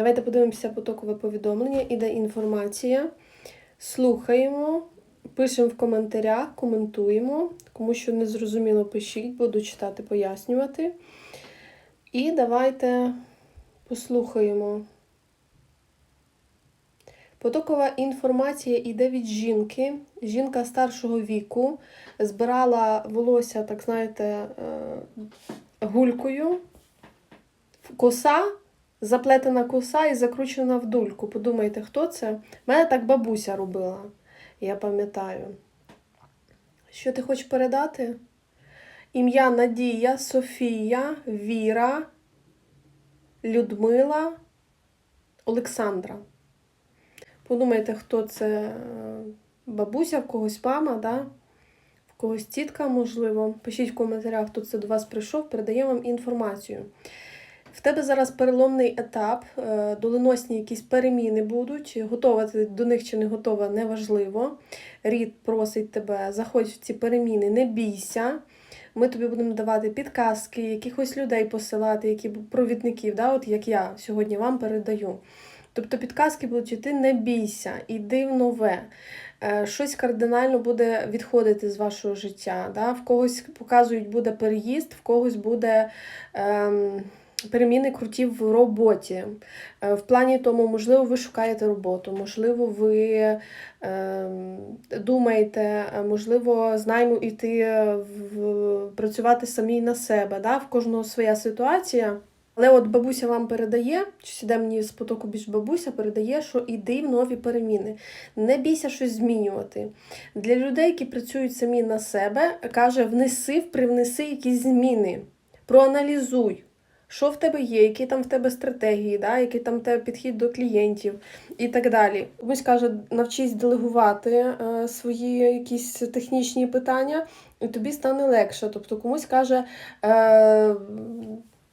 Давайте подивимося потокове повідомлення. Іде інформація. Слухаємо, пишемо в коментарях, коментуємо. Кому що не зрозуміло, пишіть, буду читати, пояснювати. І давайте послухаємо. Потокова інформація йде від жінки. Жінка старшого віку збирала волосся, так знаєте, е, гулькою. Коса, заплетена коса і закручена в дульку. Подумайте, хто це? Мене так бабуся робила, я пам'ятаю. Що ти хочеш передати? Ім'я Надія, Софія, Віра, Людмила, Олександра. Подумайте, хто це бабуся, в когось мама, да? в когось тітка, можливо. Пишіть в коментарях, хто це до вас прийшов, передає вам інформацію. В тебе зараз переломний етап, е, доленосні якісь переміни будуть. Готова ти до них чи не готова, неважливо. Рід просить тебе, заходь в ці переміни, не бійся. Ми тобі будемо давати підказки, якихось людей посилати, які провідників, да, от як я сьогодні вам передаю. Тобто підказки будуть йти, не бійся, іди в нове. Е, Щось кардинально буде відходити з вашого життя. Да? В когось показують, буде переїзд, в когось буде. Ем... Переміни круті в роботі. Е, В плані тому, можливо, ви шукаєте роботу, можливо, ви е, думаєте, можливо, з найму йти в, працювати самі на себе. Да? В кожного своя ситуація. Але от бабуся вам передає, чи сіде мені з потоку більш бабуся, передає, що іди в нові переміни. Не бійся щось змінювати. Для людей, які працюють самі на себе, каже, внеси, привнеси якісь зміни. Проаналізуй. Що в тебе є, які там в тебе стратегії, да, який там тебе підхід до клієнтів і так далі. Комусь каже, навчись делегувати е, свої якісь технічні питання, і тобі стане легше. Тобто комусь каже, е,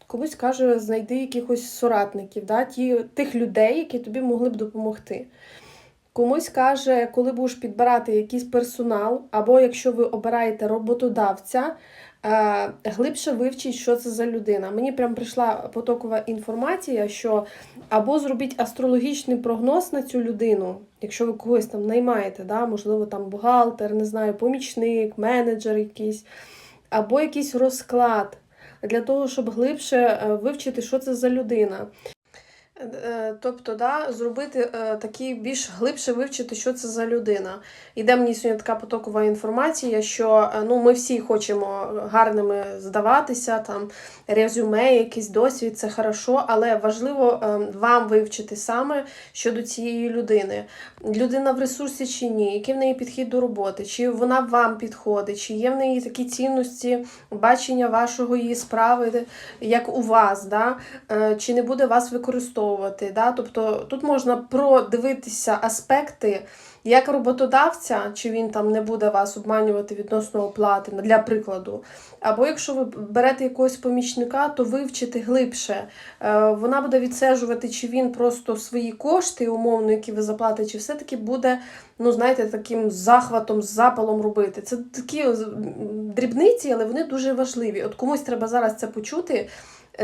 комусь каже, знайди якихось соратників, да, ті, тих людей, які тобі могли б допомогти. Комусь каже, коли будеш підбирати якийсь персонал, або якщо ви обираєте роботодавця, глибше вивчіть, що це за людина. Мені прям прийшла потокова інформація, що або зробіть астрологічний прогноз на цю людину, якщо ви когось там наймаєте, да, можливо, там бухгалтер, не знаю, помічник, менеджер якийсь, або якийсь розклад для того, щоб глибше е, вивчити, що це за людина. Е, Тобто, да, зробити е, такий більш глибше вивчити, що це за людина. Іде мені сьогодні така потокова інформація, що е, ну, ми всі хочемо гарними здаватися, там резюме, якийсь досвід, це хорошо, але важливо вам вивчити саме щодо цієї людини. Людина в ресурсі чи ні, який в неї підхід до роботи, чи вона вам підходить, чи є в неї такі цінності, бачення вашого її справи, як у вас, да? Чи не буде вас використовувати. Да? Тобто тут можна продивитися аспекти як роботодавця, чи він там не буде вас обманювати відносно оплати, для прикладу. Або якщо ви берете якогось помічника, то вивчити глибше. Е, Вона буде відстежувати, чи він просто свої кошти, умовно, які ви заплатите, чи все-таки буде, ну, знаєте, таким захватом, запалом робити. Це такі дрібниці, але вони дуже важливі. От комусь треба зараз це почути.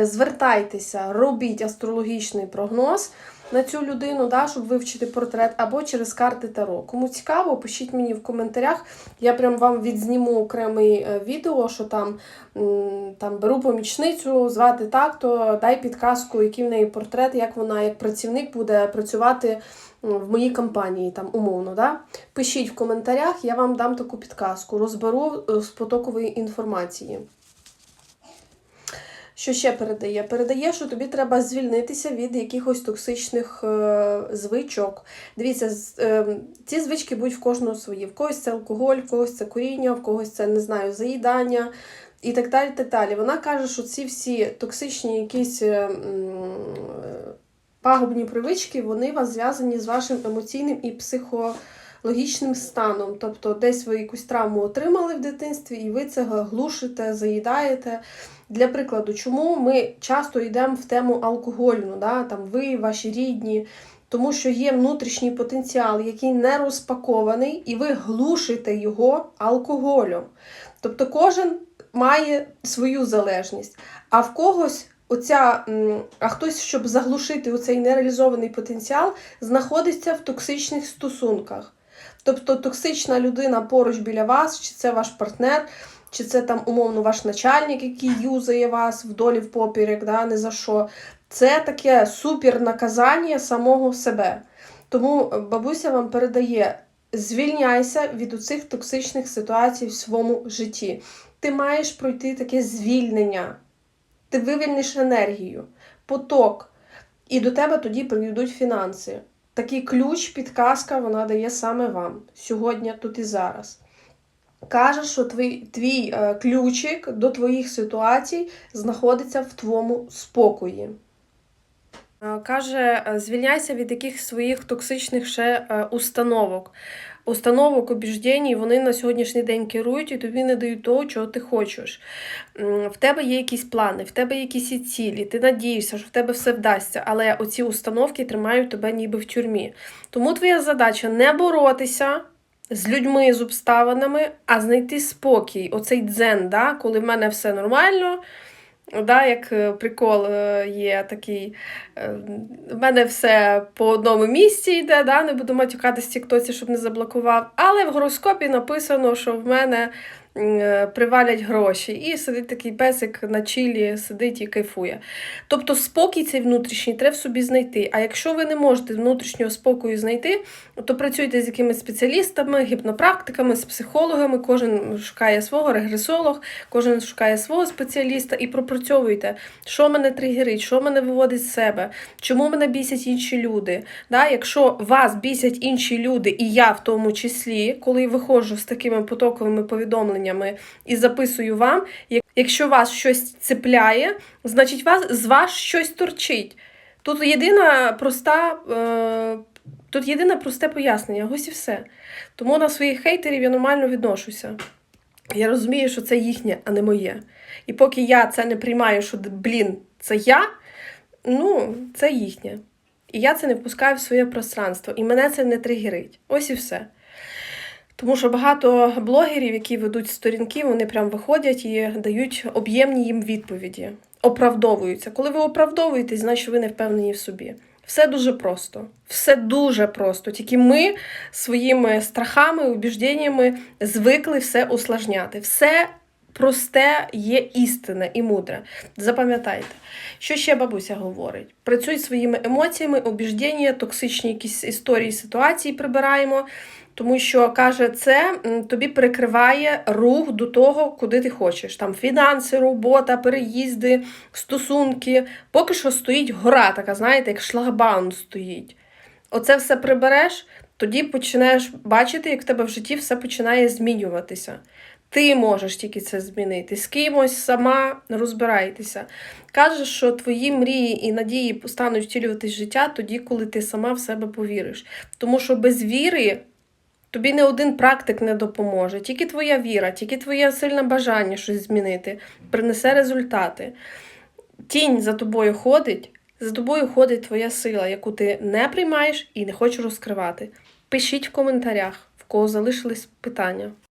Звертайтеся, робіть астрологічний прогноз на цю людину, да, щоб вивчити портрет, або через карти Таро. Кому цікаво, пишіть мені в коментарях. Я прям вам відзніму окремий е, відео, що там там беру помічницю, звати так, то дай підказку, який в неї портрет, як вона як працівник буде працювати в моїй компанії, там умовно. Да? Пишіть в коментарях, я вам дам таку підказку, розберу е, з потокової інформації. Що ще передає? Передає, що тобі треба звільнитися від якихось токсичних е, звичок. Дивіться, е, ці звички будуть в кожного свої. В когось це алкоголь, в когось це куріння, в когось це, не знаю, заїдання і так далі. так далі. Вона каже, що ці всі токсичні якісь е, пагубні привички, вони вас зв'язані з вашим емоційним і психологічним станом. Тобто, десь ви якусь травму отримали в дитинстві, і ви це глушите, заїдаєте. Для прикладу, чому ми часто йдемо в тему алкогольну, да? там ви, ваші рідні, тому що є внутрішній потенціал, який не розпакований, і ви глушите його алкоголем. Тобто кожен має свою залежність, а в когось оця, а хтось, щоб заглушити оцей нереалізований потенціал, знаходиться в токсичних стосунках. Тобто токсична людина поруч біля вас, чи це ваш партнер, чи це там умовно ваш начальник, який юзає вас вдолі в поперек, да, не за що. Це таке супер наказання самого себе. Тому е, бабуся вам передає: звільняйся від оцих токсичних ситуацій в своєму житті. Ти маєш пройти таке звільнення. Ти вивільниш енергію, поток, і до тебе тоді прийдуть фінанси. Такий ключ, підказка вона дає саме вам сьогодні, тут і зараз. Каже, що твій, твій е, ключик до твоїх ситуацій знаходиться в твоєму спокої. Е, Каже, е, звільняйся від яких своїх токсичних ще установок. Установок, убіждень, вони на сьогоднішній день керують і тобі не дають того, чого ти хочеш. В тебе є якісь плани, в тебе є якісь цілі, ти надієшся, що в тебе все вдасться, але оці установки тримають тебе ніби в тюрмі. Тому твоя задача не боротися з людьми, з обставинами, а знайти спокій, оцей дзен, да? коли в мене все нормально. Да, як е, прикол е, є такий, е, в мене все по одному місці йде, да, не буду матюкатися тіктоці, щоб не заблокував. Але в гороскопі написано, що в мене привалять гроші. І сидить такий песик на чилі, сидить і кайфує. Тобто спокій цей внутрішній треба в собі знайти. А якщо ви не можете внутрішнього спокою знайти, то працюйте з якимись спеціалістами, гіпнопрактиками, з психологами, кожен шукає свого регресолог, кожен шукає свого спеціаліста і пропрацьовуйте, що мене тригерить, що мене виводить з себе, чому мене бісять інші люди. Да? Якщо вас бісять інші люди, і я в тому числі, коли виходжу з такими потоковими повідомленнями і записую вам, якщо вас щось цепляє, значить вас, з вас щось торчить. Тут єдина проста. Е, Тут єдине просте пояснення, ось і все. Тому на своїх хейтерів я нормально відношуся. Я розумію, що це їхнє, а не моє. І поки я це не приймаю, що блін, це я, ну, це їхнє. І я це не впускаю в своє пространство. І мене це не тригерить. Ось і все. Тому що багато блогерів, які ведуть сторінки, вони прям виходять і дають об'ємні їм відповіді, оправдовуються. Коли ви оправдовуєтесь, значить ви не впевнені в собі. Все дуже просто. Все дуже просто. Тільки ми своїми страхами, убіжденнями звикли все усложняти. Все просте є істинне і мудре. Запам'ятайте. Що ще бабуся говорить? Працюй своїми емоціями, убіждення, токсичні якісь історії, ситуації прибираємо. Тому що каже, це тобі перекриває рух до того, куди ти хочеш. Там фінанси, робота, переїзди, стосунки. Поки що стоїть гора, така, знаєте, як шлагбаум стоїть. Оце все прибереш, тоді починаєш бачити, як в тебе в житті все починає змінюватися. Ти можеш тільки це змінити. З кимось сама розбирайтеся. Каже, що твої мрії і надії стануть втілюватись життя тоді, коли ти сама в себе повіриш. Тому що без віри тобі не один практик не допоможе. Тільки твоя віра, тільки твоє сильне бажання щось змінити принесе результати. Тінь за тобою ходить, за тобою ходить твоя сила, яку ти не приймаєш і не хочеш розкривати. Пишіть в коментарях, в кого залишились питання.